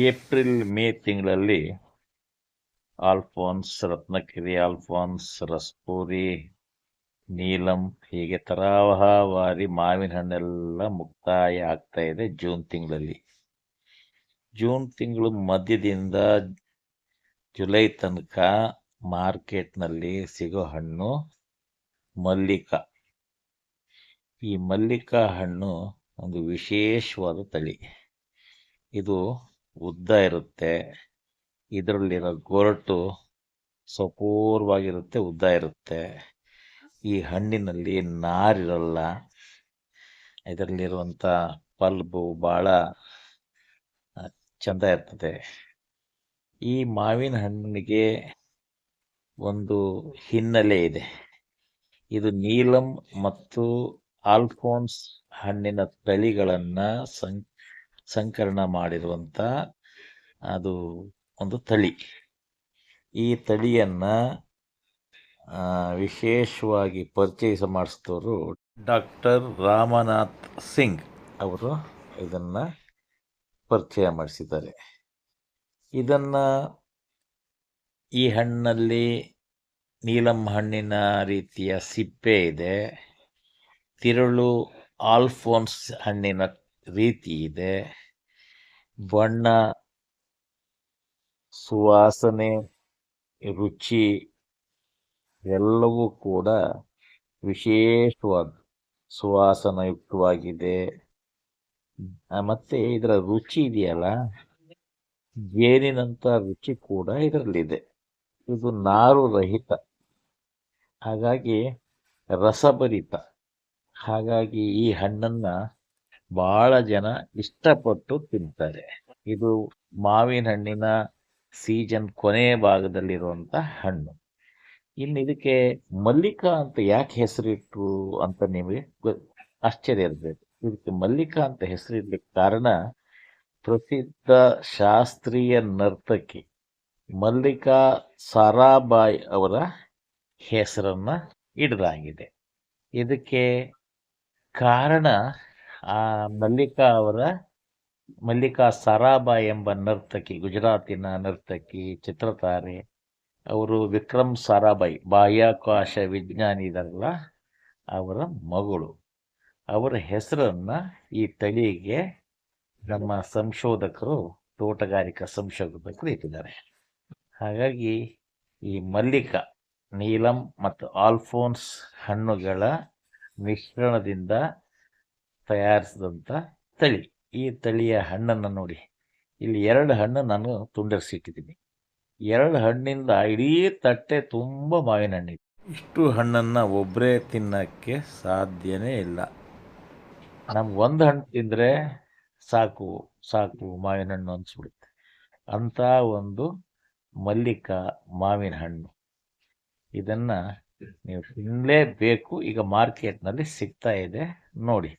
April May ತಿಂಗಳಲ್ಲಿ Alphonso Ratnagiri Alphonso Raspuri, Neelam ಹೀಗೆ ತರಹವಾರಿ ಮಾವಿನ ಹಣ್ಣೆಲ್ಲ ಮುಕ್ತಾಯ ಆಗ್ತಾ ಇದೆ ಜೂನ್ ತಿಂಗಳಲ್ಲಿ. ಜೂನ್ ತಿಂಗಳು ಮಧ್ಯದಿಂದ ಜುಲೈ ತನಕ ಮಾರ್ಕೆಟ್ನಲ್ಲಿ ಸಿಗೋ ಹಣ್ಣು ಮಲ್ಲಿಕ. ಈ ಮಲ್ಲಿಕ ಹಣ್ಣು ಒಂದು ವಿಶೇಷವಾದ ತಳಿ. ಇದು ಉದ್ದ ಇರುತ್ತೆ. ಇದರಲ್ಲಿರೋ ಗೊರಟು ಸಪೂರ್ವಾಗಿರುತ್ತೆ, ಉದ್ದ ಇರುತ್ತೆ. ಈ ಹಣ್ಣಿನಲ್ಲಿ ನಾರಿರಲ್ಲ. ಇದರಲ್ಲಿರುವಂಥ ಪಲ್ಬು ಭಾಳ ಚಂದ ಇರ್ತದೆ. ಈ ಮಾವಿನ ಹಣ್ಣಿಗೆ ಒಂದು ಹಿನ್ನೆಲೆ ಇದೆ. ಇದು ನೀಲಂ ಮತ್ತು ಆಲ್ಫೋನ್ಸ್ ಹಣ್ಣಿನ ತಳಿಗಳನ್ನು ಸಂ ಸಂಕಲನ ಮಾಡಿರುವಂಥ ಅದು ಒಂದು ತಳಿ. ಈ ತಳಿಯನ್ನು ವಿಶೇಷವಾಗಿ ಪರಿಚಯಿಸ ಮಾಡಿಸಿದವರು ಡಾಕ್ಟರ್ ರಾಮನಾಥ್ ಸಿಂಗ್ ಅವರು ಇದನ್ನು ಪರಿಚಯ ಮಾಡಿಸಿದ್ದಾರೆ. ಇದನ್ನು ಈ ಹಣ್ಣಲ್ಲಿ ನೀಲಂ ಹಣ್ಣಿನ ರೀತಿಯ ಸಿಪ್ಪೆ ಇದೆ. ತಿರುಳು ಆಲ್ಫೋನ್ಸ್ ಹಣ್ಣಿನ ರೀತಿ ಇದೆ. ಬಣ್ಣ, ಸುವಾಸನೆ, ರುಚಿ ಎಲ್ಲವೂ ಕೂಡ ವಿಶೇಷವಾದ ಸುವಾಸನಯುಕ್ತವಾಗಿದೆ. ಮತ್ತೆ ಇದರ ರುಚಿ ಇದೆಯಲ್ಲ ಜೇನಿನಂಥ ರುಚಿ ಕೂಡ ಇದರಲ್ಲಿದೆ. ಇದು ನಾರು ರಹಿತ ಹಾಗಾಗಿ ರಸಭರಿತ. ಹಾಗಾಗಿ ಈ ಹಣ್ಣನ್ನು ಭಾಳ ಜನ ಇಷ್ಟಪಟ್ಟು ತಿಂತಾರೆ. ಇದು ಮಾವಿನ ಹಣ್ಣಿನ ಸೀಸನ್ ಕೊನೆಯ ಭಾಗದಲ್ಲಿರುವಂಥ ಹಣ್ಣು. ಇನ್ನು ಇದಕ್ಕೆ ಮಲ್ಲಿಕಾ ಅಂತ ಯಾಕೆ ಹೆಸರಿಟ್ಟು ಅಂತ ನಿಮಗೆ ಆಶ್ಚರ್ಯ ಇರಬೇಕು. ಇದಕ್ಕೆ ಮಲ್ಲಿಕಾ ಅಂತ ಹೆಸರಿಡ್ಲಿಕ್ಕೆ ಕಾರಣ ಪ್ರಸಿದ್ಧ ಶಾಸ್ತ್ರೀಯ ನರ್ತಕಿ ಮಲ್ಲಿಕಾ ಸಾರಾಬಾಯಿ ಅವರ ಹೆಸರನ್ನು ಇಡಲಾಗಿದೆ. ಇದಕ್ಕೆ ಕಾರಣ ಆ ಮಲ್ಲಿಕಾ ಅವರ ಮಲ್ಲಿಕಾ ಸರಾಬಾ ಎಂಬ ನರ್ತಕಿ, ಗುಜರಾತಿನ ನರ್ತಕಿ ಚಿತ್ರತಾರೆ ಅವರು ವಿಕ್ರಮ್ ಸಾರಾಬಾಯಿ ಬಾಹ್ಯಾಕಾಶ ವಿಜ್ಞಾನಿ ಇದಾರಲ್ಲ ಅವರ ಮಗಳು. ಅವರ ಹೆಸರನ್ನು ಈ ತಳಿಗೆ ನಮ್ಮ ಸಂಶೋಧಕರು, ತೋಟಗಾರಿಕಾ ಸಂಶೋಧಕರು ಇಟ್ಟಿದ್ದಾರೆ ಹಾಗಾಗಿ ಈ ಮಲ್ಲಿಕ, ನೀಲಂ ಮತ್ತು ಆಲ್ಫೋನ್ಸ್ ಹಣ್ಣುಗಳ ಮಿಶ್ರಣದಿಂದ ತಯಾರಿಸಿದಂಥ ತಳಿ. ಈ ತಳಿಯ ಹಣ್ಣನ್ನು ನೋಡಿ. ಇಲ್ಲಿ ಎರಡು ಹಣ್ಣು ನಾನು ತುಂಡರಿಸಿಟ್ಟಿದ್ದೀನಿ. ಎರಡು ಹಣ್ಣಿಂದ ಇಡೀ ತಟ್ಟೆ ತುಂಬ ಮಾವಿನ ಹಣ್ಣಿದೆ. ಇಷ್ಟು ಹಣ್ಣನ್ನು ಒಬ್ಬರೇ ತಿನ್ನೋಕ್ಕೆ ಸಾಧ್ಯನೇ ಇಲ್ಲ. ನಮ್ಗೆ ಒಂದು ಹಣ್ಣು ತಿಂದರೆ ಸಾಕು ಸಾಕು ಮಾವಿನ ಹಣ್ಣು ಅನಿಸ್ಬಿಡುತ್ತೆ. ಅಂಥ ಒಂದು ಮಲ್ಲಿಕ ಮಾವಿನ ಹಣ್ಣು. ಇದನ್ನು ನೀವು ತಿನ್ನಲೇಬೇಕು ಈಗ ಮಾರ್ಕೆಟ್ನಲ್ಲಿ ಸಿಗ್ತಾ ಇದೆ. ನೋಡಿ.